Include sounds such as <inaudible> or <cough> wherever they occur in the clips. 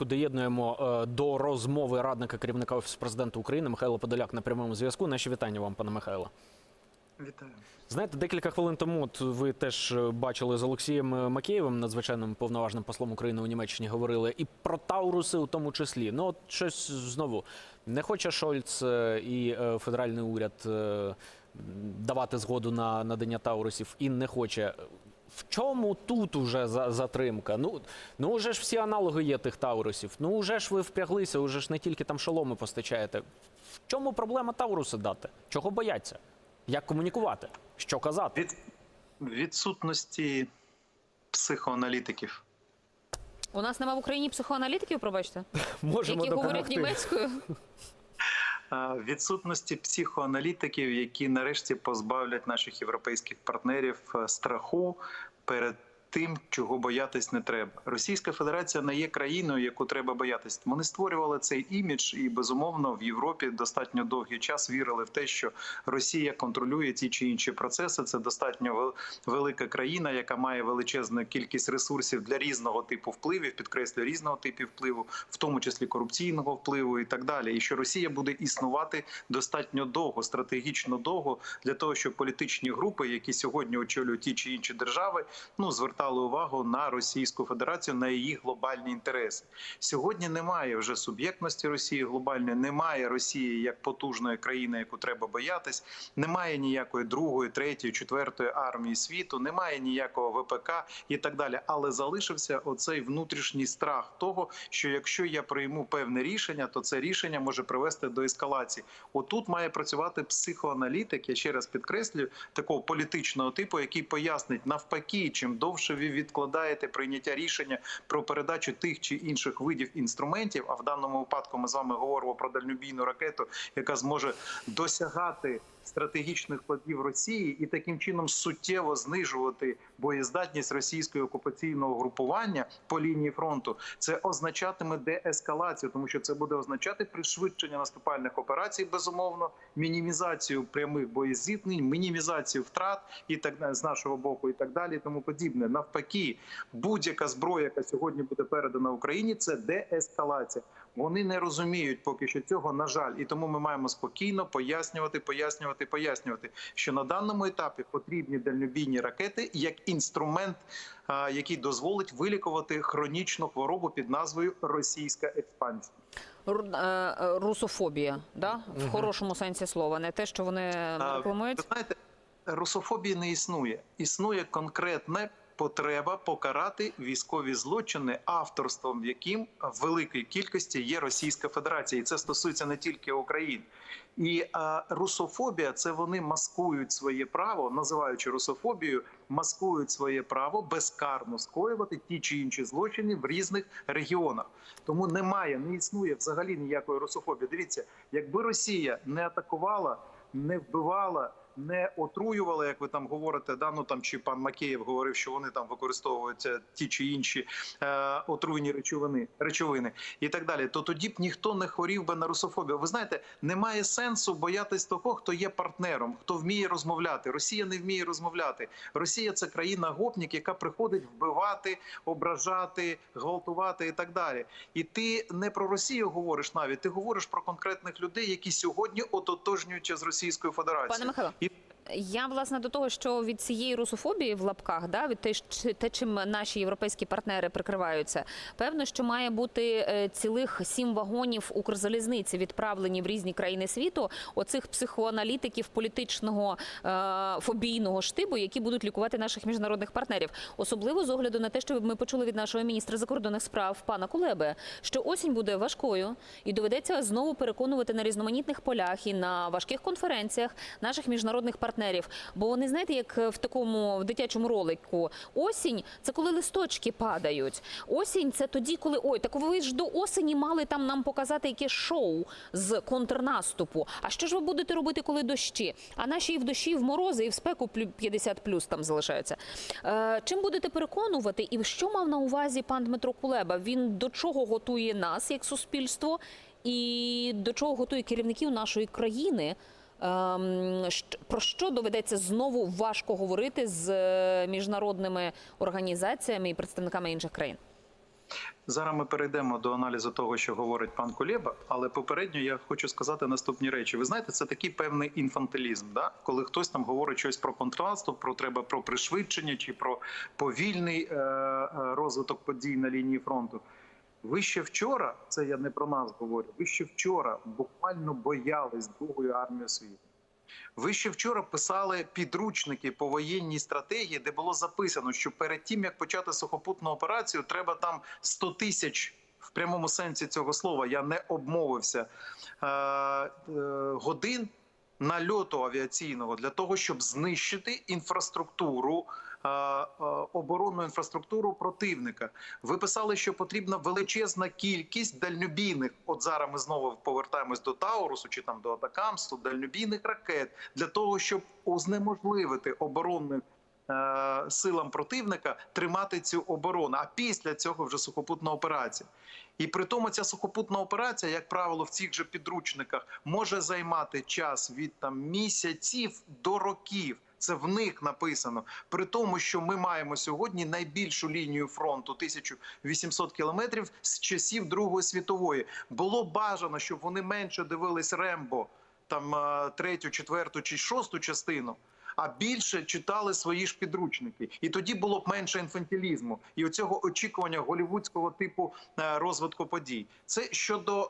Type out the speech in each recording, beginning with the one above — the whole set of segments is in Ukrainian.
Доєднуємо е, до розмови радника керівника офісу президента України Михайла Подоляк на прямому зв'язку. Наші вітання вам, пане Михайло. Вітаю. Знаєте, декілька хвилин тому ви теж е, бачили з Олексієм е, Макеєвим, надзвичайним повноважним послом України у Німеччині, говорили і про Тауруси, у тому числі. Ну, от щось знову не хоче Шольц і федеральний уряд давати згоду на надання Таурусів, і не хоче. В чому тут уже за- затримка? Ну, ну уже ж всі аналоги є тих Таурусів. Ну уже ж ви впряглися, уже ж не тільки там шоломи постачаєте. В чому проблема Тауруси дати? Чого бояться? Як комунікувати? Що казати? Від відсутності психоаналітиків. У нас нема в Україні психоаналітиків, пробачте, <laughs> Можемо які говорять німецькою. <laughs> А, Відсутності психоаналітиків, які нарешті позбавлять наших європейських партнерів е, страху перед тим, чого боятись не треба. Російська Федерація не є країною, яку треба боятись. Вони створювали цей імідж, і безумовно в Європі достатньо довгий час вірили в те, що Росія контролює ті чи інші процеси. Це достатньо велика країна, яка має величезну кількість ресурсів для різного типу впливів, підкреслюю різного типу впливу, в тому числі корупційного впливу і так далі. І що Росія буде існувати достатньо довго, стратегічно довго для того, щоб політичні групи, які сьогодні очолюють ті чи інші держави, ну звертали увагу на Російську Федерацію на її глобальні інтереси. Сьогодні немає вже суб'єктності Росії глобальної, немає Росії як потужної країни, яку треба боятись. Немає ніякої другої, третьої, четвертої армії світу, немає ніякого ВПК і так далі. Але залишився оцей внутрішній страх того, що якщо я прийму певне рішення, то це рішення може привести до ескалації. Отут має працювати психоаналітик. Я ще раз підкреслюю такого політичного типу, який пояснить навпаки, чим довше ви відкладаєте прийняття рішення про передачу тих чи інших видів інструментів. А в даному випадку ми з вами говоримо про дальнобійну ракету, яка зможе досягати стратегічних складів Росії і таким чином суттєво знижувати боєздатність російського окупаційного групування по лінії фронту. Це означатиме деескалацію, тому що це буде означати пришвидшення наступальних операцій, безумовно, мінімізацію прямих боєзіткнень, мінімізацію втрат і так з нашого боку, і так далі, тому подібне. Навпаки, будь-яка зброя, яка сьогодні буде передана Україні, це деескалація. Вони не розуміють поки що цього, на жаль, і тому ми маємо спокійно пояснювати, пояснювати, пояснювати, що на даному етапі потрібні дальнобійні ракети як інструмент, який дозволить вилікувати хронічну хворобу під назвою російська експансія. Е, е, Русофобія, да? в хорошому сенсі слова, не те, що вони рекламують. Ви знаєте, русофобії не існує. Існує конкретна потреба покарати військові злочини, авторством яким в великій кількості є Російська Федерація, і це стосується не тільки України. І а, русофобія це вони маскують своє право, називаючи русофобією, маскують своє право безкарно скоювати ті чи інші злочини в різних регіонах. Тому немає, не існує взагалі ніякої русофобії. Дивіться, якби Росія не атакувала, не вбивала. Не отруювала, як ви там говорите, да ну там чи пан Макеєв говорив, що вони там використовують ті чи інші е, отруйні речовини, речовини і так далі. То тоді б ніхто не хворів би на русофобію. Ви знаєте, немає сенсу боятись того, хто є партнером, хто вміє розмовляти. Росія не вміє розмовляти. Росія це країна гопнік, яка приходить вбивати, ображати, гвалтувати і так далі. І ти не про Росію говориш навіть, ти говориш про конкретних людей, які сьогодні ототожнюються з Російською Федерацією. Пане Михайло, я власне до того, що від цієї русофобії в лапках, да, від те, те, чим наші європейські партнери прикриваються, певно, що має бути е, цілих сім вагонів Укрзалізниці відправлені в різні країни світу. Оцих психоаналітиків політичного е, фобійного штибу, які будуть лікувати наших міжнародних партнерів, особливо з огляду на те, що ми почули від нашого міністра закордонних справ пана Кулеби, що осінь буде важкою і доведеться знову переконувати на різноманітних полях і на важких конференціях наших міжнародних партнерів. Бо вони знаєте, як в такому в дитячому ролику, осінь це коли листочки падають. Осінь це тоді, коли ой, так ви ж до осені мали там нам показати якесь шоу з контрнаступу. А що ж ви будете робити, коли дощі? А наші і в дощі, і в морози, і в спеку плю- 50 плюс там залишаються. Е, чим будете переконувати, і що мав на увазі пан Дмитро Кулеба? Він до чого готує нас як суспільство, і до чого готує керівників нашої країни? Ем, Про що доведеться знову важко говорити з е, міжнародними організаціями і представниками інших країн? Зараз ми перейдемо до аналізу того, що говорить пан Кулєба, але попередньо я хочу сказати наступні речі. Ви знаєте, це такий певний інфантилізм, да? коли хтось там говорить щось про контрасту, про треба про пришвидшення чи про повільний е- е, розвиток подій на лінії фронту. Ви ще вчора, це я не про нас говорю. Ви ще вчора буквально боялись Другої армії світу. Ви ще вчора писали підручники по воєнній стратегії, де було записано, що перед тим як почати сухопутну операцію, треба там 100 тисяч в прямому сенсі цього слова. Я не обмовився е, е, годин нальоту авіаційного для того, щоб знищити інфраструктуру. Е, е, Оборонну інфраструктуру противника. Ви писали, що потрібна величезна кількість дальнобійних. От зараз ми знову повертаємось до Таурусу чи там до Атакамсу, дальнобійних ракет для того, щоб узнеможливити оборонним е, силам противника тримати цю оборону. А після цього вже сухопутна операція. І при тому ця сухопутна операція, як правило, в цих же підручниках може займати час від там місяців до років. Це в них написано. При тому, що ми маємо сьогодні найбільшу лінію фронту 1800 кілометрів з часів Другої світової. Було бажано, щоб вони менше дивились Рембо, там е, третю, четверту чи шосту частину. А більше читали свої ж підручники, і тоді було б менше інфантилізму і оцього очікування голівудського типу е, розвитку подій. Це щодо е,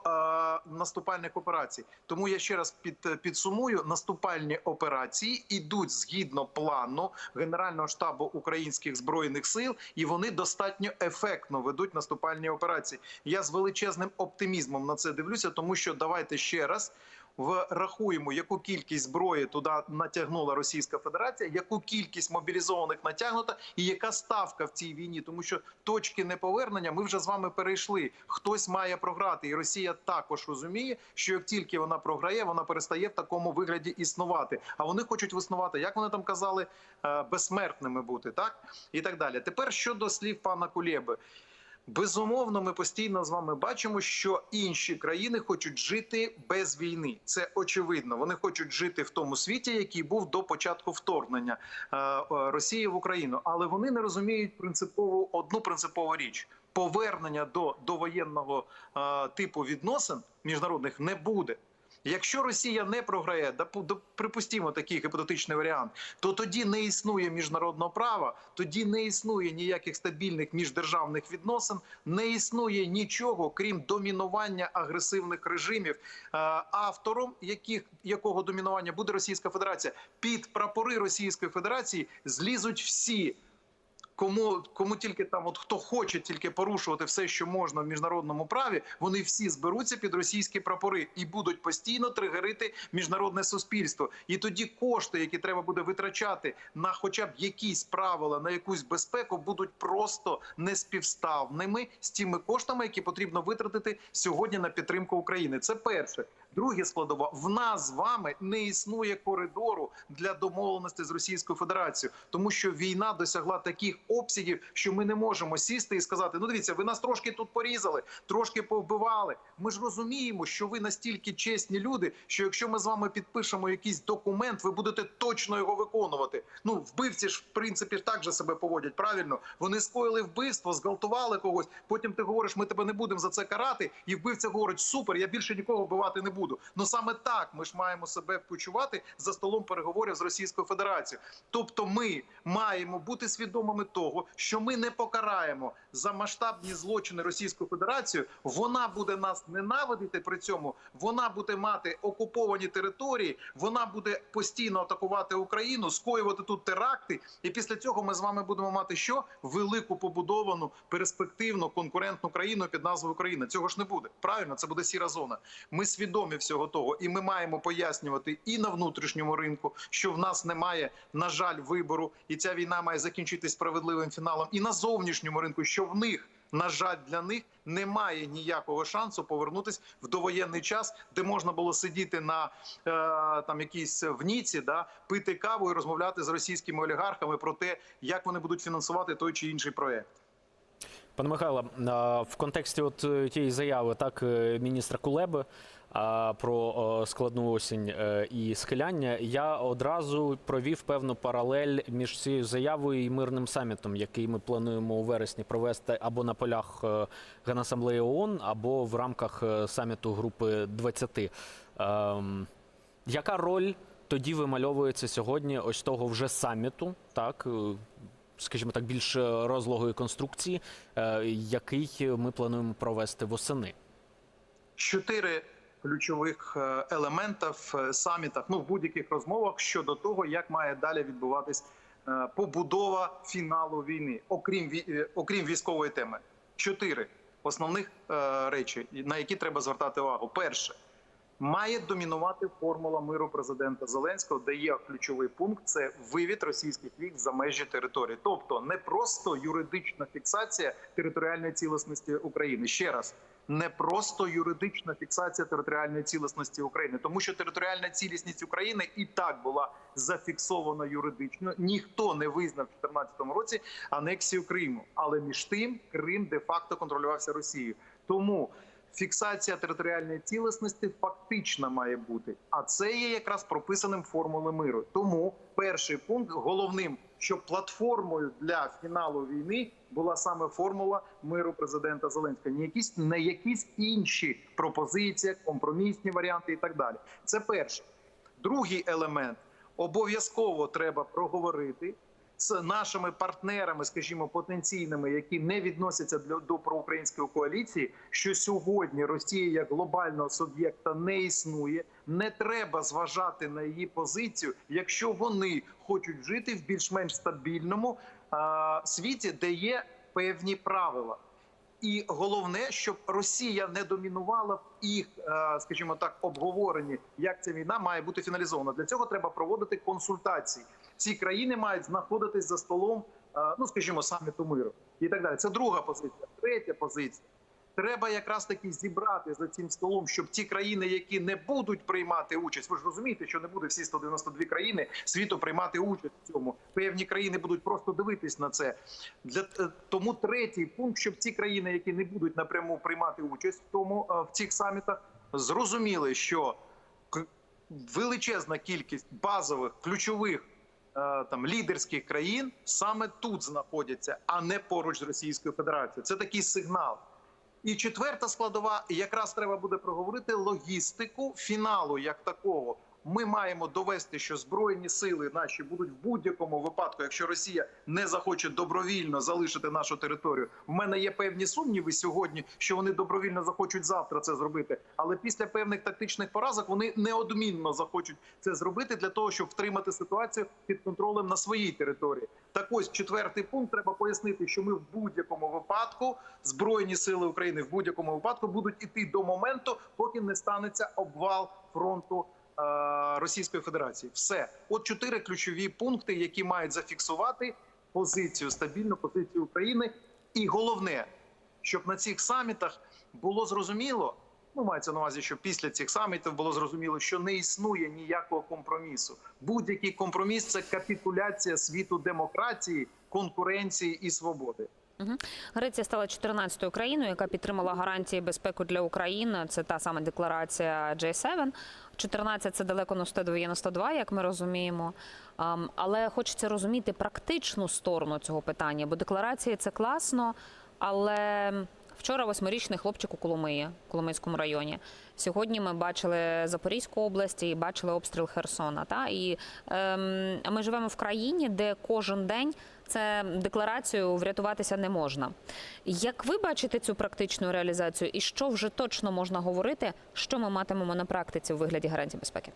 наступальних операцій. Тому я ще раз під, підсумую: наступальні операції ідуть згідно плану Генерального штабу українських збройних сил, і вони достатньо ефектно ведуть наступальні операції. Я з величезним оптимізмом на це дивлюся, тому що давайте ще раз врахуємо, яку кількість зброї туди натягнула Російська Федерація, яку кількість мобілізованих натягнута, і яка ставка в цій війні, тому що точки неповернення ми вже з вами перейшли. Хтось має програти, і Росія також розуміє, що як тільки вона програє, вона перестає в такому вигляді існувати. А вони хочуть виснувати, як вони там казали, е, безсмертними бути, так і так далі. Тепер щодо слів пана Кулєби. Безумовно, ми постійно з вами бачимо, що інші країни хочуть жити без війни. Це очевидно. Вони хочуть жити в тому світі, який був до початку вторгнення е, е, Росії в Україну, але вони не розуміють принципову одну принципову річ: повернення до довоєнного е, типу відносин міжнародних не буде. Якщо Росія не програє, припустімо такий гіпотетичний варіант, то тоді не існує міжнародного права, тоді не існує ніяких стабільних міждержавних відносин, не існує нічого, крім домінування агресивних режимів, е, автором яких якого домінування буде Російська Федерація. Під прапори Російської Федерації злізуть всі. Кому кому тільки там, от хто хоче тільки порушувати все, що можна в міжнародному праві, вони всі зберуться під російські прапори і будуть постійно тригерити міжнародне суспільство. І тоді кошти, які треба буде витрачати на хоча б якісь правила, на якусь безпеку, будуть просто неспівставними з тими коштами, які потрібно витратити сьогодні на підтримку України. Це перше. Друге складова в нас з вами не існує коридору для домовленості з Російською Федерацією, тому що війна досягла таких обсягів, що ми не можемо сісти і сказати: ну дивіться, ви нас трошки тут порізали, трошки повбивали. Ми ж розуміємо, що ви настільки чесні люди, що якщо ми з вами підпишемо якийсь документ, ви будете точно його виконувати. Ну, вбивці ж в принципі так же себе поводять. Правильно, вони скоїли вбивство, зґвалтували когось. Потім ти говориш, ми тебе не будемо за це карати, і вбивця говорить: супер, я більше нікого вбивати не буду. Ну саме так ми ж маємо себе почувати за столом переговорів з Російською Федерацією. Тобто, ми маємо бути свідомими того, що ми не покараємо за масштабні злочини Російської Федерації. Вона буде нас ненавидити при цьому. Вона буде мати окуповані території. Вона буде постійно атакувати Україну, скоювати тут теракти. І після цього ми з вами будемо мати що велику побудовану перспективну конкурентну країну під назвою Україна. Цього ж не буде. Правильно, це буде сіра зона. Ми свідомі всього того, і ми маємо пояснювати і на внутрішньому ринку, що в нас немає, на жаль, вибору, і ця війна має закінчитись справедливим фіналом. І на зовнішньому ринку, що в них. На жаль, для них немає ніякого шансу повернутися в довоєнний час, де можна було сидіти на е, там якійсь в Ніці, да пити каву і розмовляти з російськими олігархами про те, як вони будуть фінансувати той чи інший проект. Пане Михайло, в контексті от е, тієї заяви, так е, міністра Кулеби про складну осінь е, і схиляння, я одразу провів певну паралель між цією заявою і мирним самітом, який ми плануємо у вересні провести або на полях е, Генасамблеї ООН, або в рамках е, саміту групи 20. Ем, Яка роль тоді вимальовується сьогодні ось того вже саміту, так? Скажімо так, більш розлогої конструкції, який ми плануємо провести восени. чотири ключових е, елемента в е, самітах, ну в будь-яких розмовах щодо того, як має далі відбуватись е, побудова фіналу війни, окрім окрім військової теми. Чотири основних речі, на які треба звертати увагу. Перше. Має домінувати формула миру президента Зеленського, де є ключовий пункт це вивід російських військ за межі території, тобто не просто юридична фіксація територіальної цілісності України. Ще раз не просто юридична фіксація територіальної цілісності України, тому що територіальна цілісність України і так була зафіксована юридично. Ніхто не визнав в 2014 році анексію Криму, але між тим Крим де-факто контролювався Росією. Тому фіксація територіальної цілісності фактично має бути, а це є якраз прописаним формули миру. Тому перший пункт головним, що платформою для фіналу війни була саме формула миру президента Зеленського, не якісь не якісь інші пропозиції, компромісні варіанти і так далі. Це перше. Другий елемент обов'язково треба проговорити з нашими партнерами, скажімо, потенційними, які не відносяться для до проукраїнської коаліції, що сьогодні Росія як глобального суб'єкта не існує. Не треба зважати на її позицію, якщо вони хочуть жити в більш-менш стабільному а, світі, де є певні правила. І головне, щоб Росія не домінувала в їх, е, скажімо так, обговоренні, як ця війна має бути фіналізована. Для цього треба проводити консультації. Ці країни мають знаходитись за столом, е, ну скажімо, саміту миру і так далі. Це друга позиція. Третя позиція. Треба якраз таки зібрати за цим столом, щоб ті країни, які не будуть приймати участь, ви ж розумієте, що не буде всі 192 країни світу приймати участь в цьому. Певні країни будуть просто дивитись на це. Для е, тому третій пункт, щоб ці країни, які не будуть напряму приймати участь в тому е, в цих самітах, зрозуміли, що величезна кількість базових ключових там лідерських країн саме тут знаходяться, а не поруч з Російською Федерацією. Це такий сигнал. І четверта складова, якраз треба буде проговорити логістику фіналу як такого. Ми маємо довести, що збройні сили наші будуть в будь-якому випадку, якщо Росія не захоче добровільно залишити нашу територію. В мене є певні сумніви сьогодні, що вони добровільно захочуть завтра це зробити. Але після певних тактичних поразок вони неодмінно захочуть це зробити для того, щоб втримати ситуацію під контролем на своїй території. Так ось четвертий пункт треба пояснити, що ми в будь-якому випадку збройні сили України в будь-якому випадку будуть іти до моменту, поки не станеться обвал фронту. Е, Російської Федерації, все от чотири ключові пункти, які мають зафіксувати позицію стабільну позицію України, і головне, щоб на цих самітах було зрозуміло. Ну, мається на увазі, що після цих самітів було зрозуміло, що не існує ніякого компромісу. Будь-який компроміс це капітуляція світу демократії, конкуренції і свободи. Греція стала 14-ю країною, яка підтримала гарантії безпеки для України. Це та сама декларація J7. 14 – це далеко не 192, як ми розуміємо. Але хочеться розуміти практичну сторону цього питання, бо декларації це класно, але вчора восьмирічний хлопчик у Коломиї, в Коломийському районі. Сьогодні ми бачили Запорізьку область і бачили обстріл Херсона. Та? І ем, ми живемо в країні, де кожен день це декларацію врятуватися не можна. Як ви бачите цю практичну реалізацію, і що вже точно можна говорити, що ми матимемо на практиці у вигляді гарантій безпеки?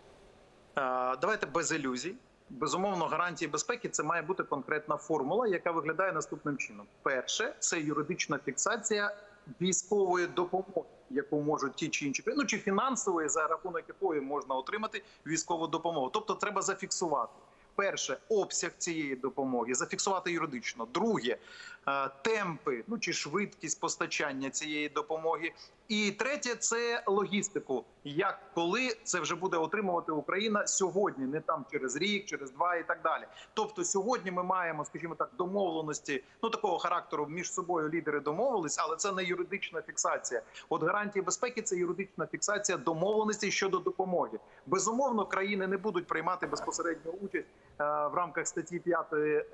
Е, Давайте без ілюзій. Безумовно, гарантії безпеки це має бути конкретна формула, яка виглядає наступним чином: перше це юридична фіксація військової допомоги, яку можуть ті чи інші ну чи фінансової, за рахунок якої можна отримати військову допомогу. Тобто, треба зафіксувати. Перше обсяг цієї допомоги, зафіксувати юридично. Друге е, темпи, ну чи швидкість постачання цієї допомоги. І третє це логістику. Як коли це вже буде отримувати Україна сьогодні, не там через рік, через два і так далі. Тобто, сьогодні ми маємо, скажімо так, домовленості ну такого характеру між собою лідери домовились, але це не юридична фіксація. От гарантії безпеки це юридична фіксація домовленості щодо допомоги. Безумовно, країни не будуть приймати безпосередню участь е, в рамках статті 5 е,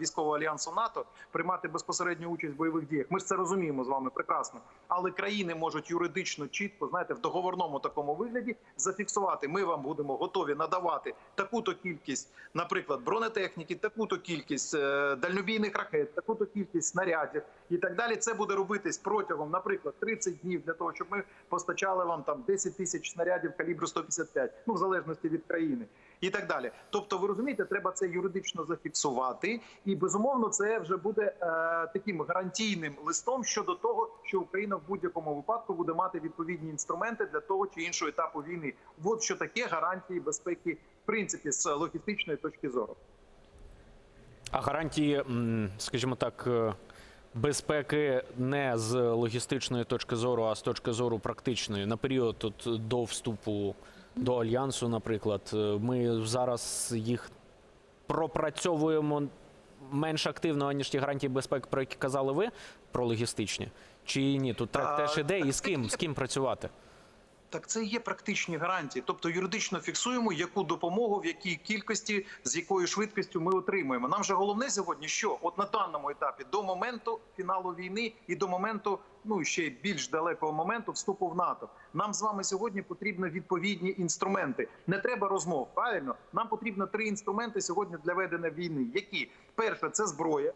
військового альянсу НАТО, приймати безпосередню участь в бойових діях. Ми ж це розуміємо з вами прекрасно. Але країни можуть юридично чітко, знаєте, в договорному такому вигляді зафіксувати. Ми вам будемо готові надавати таку-то кількість, наприклад, бронетехніки, таку-то кількість е, дальнобійних ракет, таку-то кількість снарядів і так далі. Це буде робитись протягом, наприклад, 30 днів для того, щоб ми постачали вам там 10 тисяч снарядів калібру 155, ну в залежності від країни. І так далі, тобто, ви розумієте, треба це юридично зафіксувати, і безумовно, це вже буде е, таким гарантійним листом щодо того, що Україна в будь-якому випадку буде мати відповідні інструменти для того чи іншого етапу війни. От що таке гарантії безпеки, в принципі, з логістичної точки зору. А гарантії, скажімо так, е, безпеки не з логістичної точки зору, а з точки зору практичної на період от, до вступу до альянсу, наприклад, е, ми зараз їх пропрацьовуємо менш активно ніж ті гарантії безпеки, про які казали ви, про логістичні. Чи ні? Тут так теж іде, і з ким з ким працювати? Так це є практичні гарантії. Тобто юридично фіксуємо, яку допомогу, в якій кількості, з якою швидкістю ми отримуємо. Нам же головне сьогодні, що от на даному етапі до моменту фіналу війни і до моменту, ну ще більш далекого моменту вступу в НАТО. Нам з вами сьогодні потрібні відповідні інструменти. Не треба розмов. Правильно, нам потрібно три інструменти сьогодні для ведення війни. Які перше це зброя.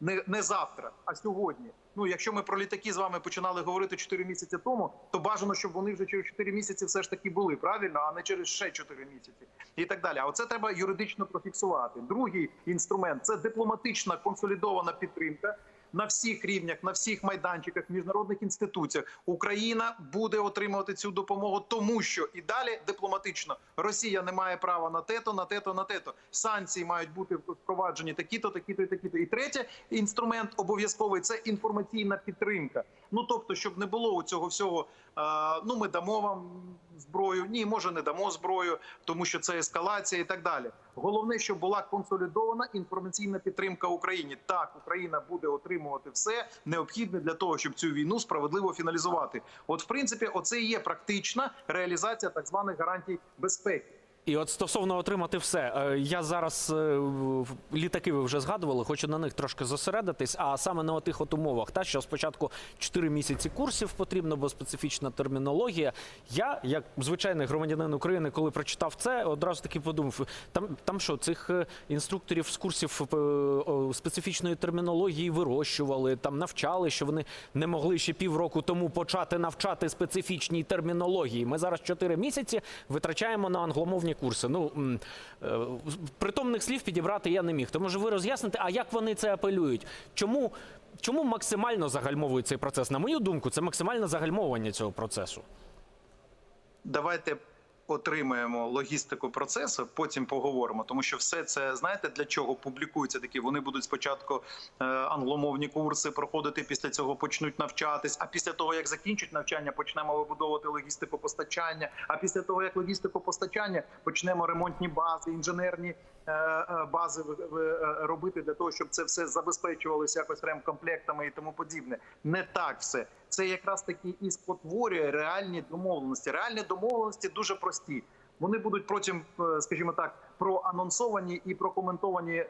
Не, не завтра, а сьогодні. Ну, якщо ми про літаки з вами починали говорити 4 місяці тому, то бажано, щоб вони вже через 4 місяці все ж таки були правильно, а не через ще 4 місяці, і так далі. А оце треба юридично профіксувати. Другий інструмент це дипломатична консолідована підтримка. На всіх рівнях, на всіх майданчиках, міжнародних інституціях Україна буде отримувати цю допомогу, тому що і далі дипломатично Росія не має права на тето, на тето, на тето. Санкції мають бути впроваджені такі-то, такі-то і такі-то. І третє інструмент обов'язковий це інформаційна підтримка. Ну тобто, щоб не було у цього всього. ну ми дамо вам зброю. Ні, може не дамо зброю, тому що це ескалація і так далі. Головне, щоб була консолідована інформаційна підтримка Україні. Так, Україна буде отримувати все необхідне для того, щоб цю війну справедливо фіналізувати. От, в принципі, оце і є практична реалізація так званих гарантій безпеки. І от стосовно отримати все, е, я зараз е, літаки ви вже згадували, хочу на них трошки зосередитись, а саме на тих от умовах, та що спочатку 4 місяці курсів потрібно, бо специфічна термінологія. Я, як звичайний громадянин України, коли прочитав це, одразу таки подумав: там, там що цих е, інструкторів з курсів специфічної термінології вирощували, там навчали, що вони не могли ще півроку тому почати навчати специфічній термінології. Ми зараз 4 місяці витрачаємо на англомовні курси. Ну е, притомних слів підібрати я не міг. То може ви роз'ясните, а як вони це апелюють? Чому? Чому максимально загальмовують цей процес? На мою думку, це максимальне загальмовування цього процесу. давайте отримаємо логістику процесу, потім поговоримо. Тому що все це знаєте для чого публікуються такі. Вони будуть спочатку е, англомовні курси проходити. Після цього почнуть навчатись. А після того як закінчать навчання, почнемо вибудовувати логістику постачання. А після того як логістику постачання почнемо ремонтні бази, інженерні. Е, е, Бази е, робити для того, щоб це все забезпечувалося якось ремкомплектами і тому подібне. Не так все. Це якраз таки і спотворює реальні домовленості. Реальні домовленості дуже прості. Вони будуть е, скажімо так, проанонсовані і прокоментовані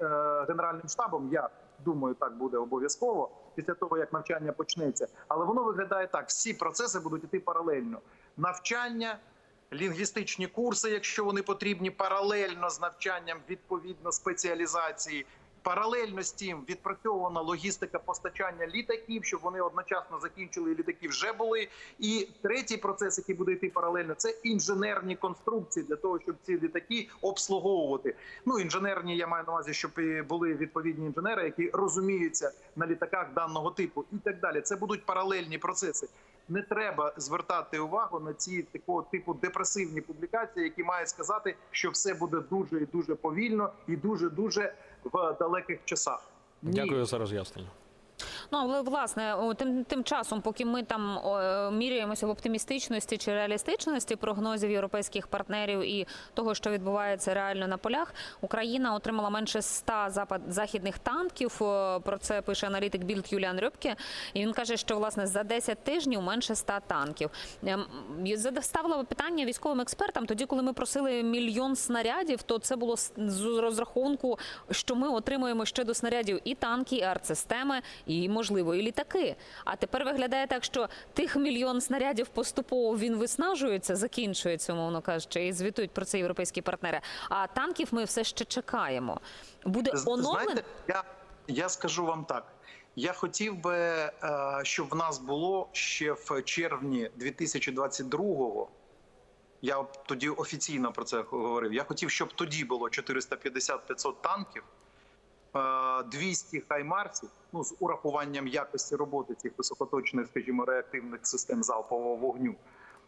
генеральним штабом. Я думаю, так буде обов'язково після того, як навчання почнеться. Але воно виглядає так: всі процеси будуть йти паралельно. Навчання, лінгвістичні курси, якщо вони потрібні, паралельно з навчанням відповідно спеціалізації. Паралельно з тим відпрацьована логістика постачання літаків, щоб вони одночасно закінчили і літаки вже були. І третій процес, який буде йти паралельно, це інженерні конструкції для того, щоб ці літаки обслуговувати. Ну інженерні, я маю на увазі, щоб були відповідні інженери, які розуміються на літаках даного типу, і так далі. Це будуть паралельні процеси. Не треба звертати увагу на ці такого типу депресивні публікації, які мають сказати, що все буде дуже і дуже повільно і дуже дуже в далеких часах. Ні. Дякую за роз'яснення. Ну але власне тим тим часом, поки ми там міряємося в оптимістичності чи реалістичності прогнозів європейських партнерів і того, що відбувається реально на полях, Україна отримала менше 100 запад західних танків. Про це пише аналітик Білд Юліан Рьопке. І він каже, що власне за 10 тижнів менше 100 танків. Ем, Ставила питання військовим експертам. Тоді, коли ми просили мільйон снарядів, то це було з розрахунку, що ми отримуємо ще до снарядів і танки, і артсистеми, і можливо, і літаки. А тепер виглядає так, що тих мільйон снарядів поступово він виснажується, закінчується, умовно кажучи, і звітують про це європейські партнери. А танків ми все ще чекаємо. Буде оновлено. Знаєте, я, я скажу вам так. Я хотів би, е, щоб в нас було ще в червні 2022-го. Я тоді офіційно про це говорив. Я хотів, щоб тоді було 450-500 танків, 200 хаймарсів, ну з урахуванням якості роботи цих високоточних, скажімо, реактивних систем залпового вогню.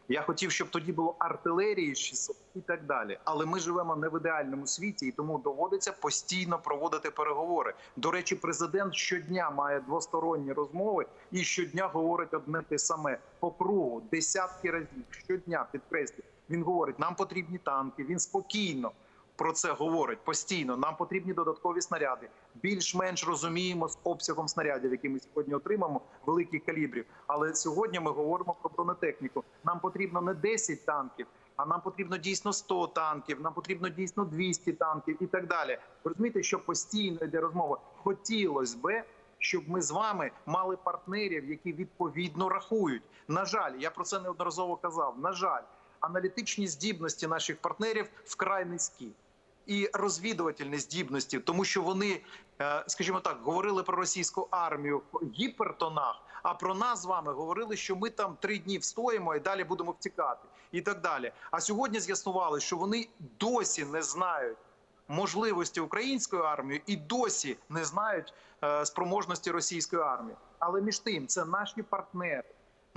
Я хотів, щоб тоді було артилерії 600 і так далі. Але ми живемо не в ідеальному світі, і тому доводиться постійно проводити переговори. До речі, президент щодня має двосторонні розмови і щодня говорить одне те саме по кругу, десятки разів щодня підкреслюю. Він говорить: нам потрібні танки. Він спокійно про це говорить постійно. Нам потрібні додаткові снаряди. Більш-менш розуміємо з обсягом снарядів, які ми сьогодні отримаємо, великих калібрів. Але сьогодні ми говоримо про бронетехніку. Нам потрібно не 10 танків, а нам потрібно дійсно 100 танків. Нам потрібно дійсно 200 танків і так далі. Розумієте, що постійно йде розмова. Хотілося би. Щоб ми з вами мали партнерів, які відповідно рахують. На жаль, я про це неодноразово казав. На жаль, аналітичні здібності наших партнерів вкрай низькі. І розвідувальні здібності, тому що вони, е, скажімо так, говорили про російську армію в гіпертонах, а про нас з вами говорили, що ми там три дні встоїмо і далі будемо втікати, і так далі. А сьогодні з'ясували, що вони досі не знають можливості української армії і досі не знають е, спроможності російської армії. Але між тим, це наші партнери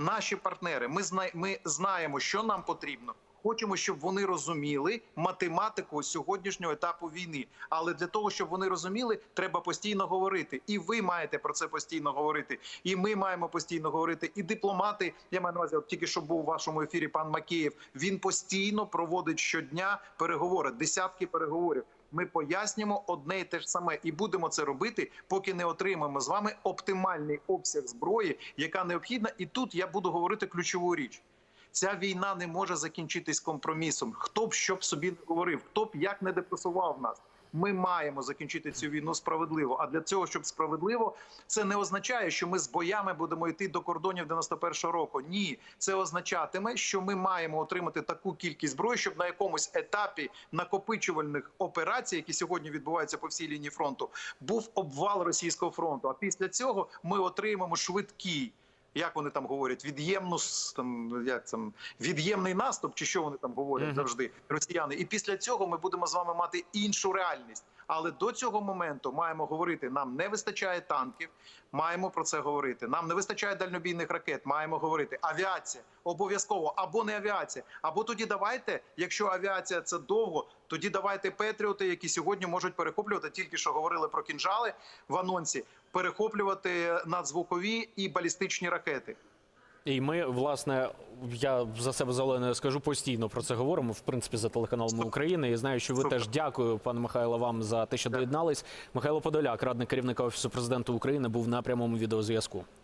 наші партнери. Ми зна... ми знаємо, що нам потрібно. Хочемо, щоб вони розуміли математику сьогоднішнього етапу війни. Але для того, щоб вони розуміли, треба постійно говорити. І ви маєте про це постійно говорити. І ми маємо постійно говорити. І дипломати, я маю на увазі, тільки що був у вашому ефірі пан Макеєв. Він постійно проводить щодня переговори, десятки переговорів. Ми пояснюємо одне і те ж саме, і будемо це робити, поки не отримаємо з вами оптимальний обсяг зброї, яка необхідна. І тут я буду говорити ключову річ. Ця війна не може закінчитись компромісом. Хто б що б собі не говорив, хто б як не депресував нас. Ми маємо закінчити цю війну справедливо. А для цього, щоб справедливо, це не означає, що ми з боями будемо йти до кордонів 91-го року. Ні, це означатиме, що ми маємо отримати таку кількість зброї, щоб на якомусь етапі накопичувальних операцій, які сьогодні відбуваються по всій лінії фронту, був обвал російського фронту. А після цього ми отримаємо швидкий. Як вони там говорять, від'ємну там як там від'ємний наступ, чи що вони там говорять завжди росіяни? І після цього ми будемо з вами мати іншу реальність. Але до цього моменту маємо говорити: нам не вистачає танків, маємо про це говорити. Нам не вистачає дальнобійних ракет, маємо говорити. Авіація обов'язково або не авіація, або тоді давайте, якщо авіація це довго, тоді давайте Петріоти, які сьогодні можуть перехоплювати. Тільки що говорили про кінжали в анонсі, перехоплювати надзвукові і балістичні ракети. І ми, власне, я за себе за Оленою скажу постійно про це говоримо. В принципі, за телеканалом України. І знаю, що ви Супер. теж дякую, пане Михайло, вам за те, що доєднались. Михайло Подоляк, радник керівника офісу президента України, був на прямому відеозв'язку.